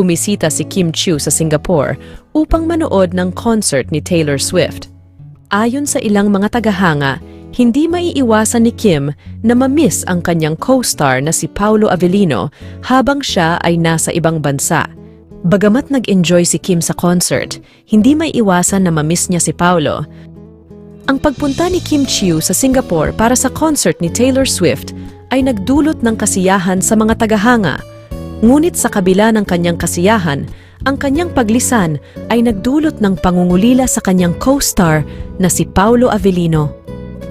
bumisita si Kim Chiu sa Singapore upang manood ng concert ni Taylor Swift. Ayon sa ilang mga tagahanga, hindi maiiwasan ni Kim na mamiss ang kanyang co-star na si Paolo Avellino habang siya ay nasa ibang bansa. Bagamat nag-enjoy si Kim sa concert, hindi maiiwasan na mamiss niya si Paolo. Ang pagpunta ni Kim Chiu sa Singapore para sa concert ni Taylor Swift ay nagdulot ng kasiyahan sa mga tagahanga. Ngunit sa kabila ng kanyang kasiyahan, ang kanyang paglisan ay nagdulot ng pangungulila sa kanyang co-star na si Paolo Avellino.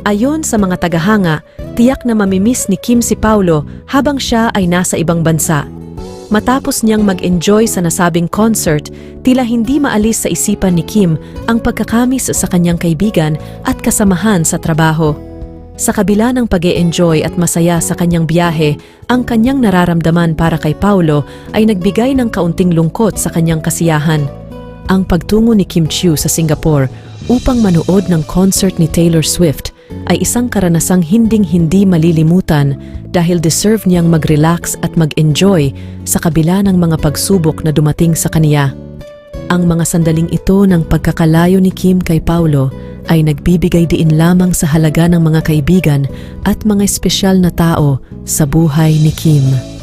Ayon sa mga tagahanga, tiyak na mamimiss ni Kim si Paolo habang siya ay nasa ibang bansa. Matapos niyang mag-enjoy sa nasabing concert, tila hindi maalis sa isipan ni Kim ang pagkakamis sa kanyang kaibigan at kasamahan sa trabaho. Sa kabila ng pag enjoy at masaya sa kanyang biyahe, ang kanyang nararamdaman para kay Paulo ay nagbigay ng kaunting lungkot sa kanyang kasiyahan. Ang pagtungo ni Kim Chiu sa Singapore upang manood ng concert ni Taylor Swift ay isang karanasang hinding-hindi malilimutan dahil deserve niyang mag-relax at mag-enjoy sa kabila ng mga pagsubok na dumating sa kaniya. Ang mga sandaling ito ng pagkakalayo ni Kim kay Paulo ay nagbibigay diin lamang sa halaga ng mga kaibigan at mga espesyal na tao sa buhay ni Kim.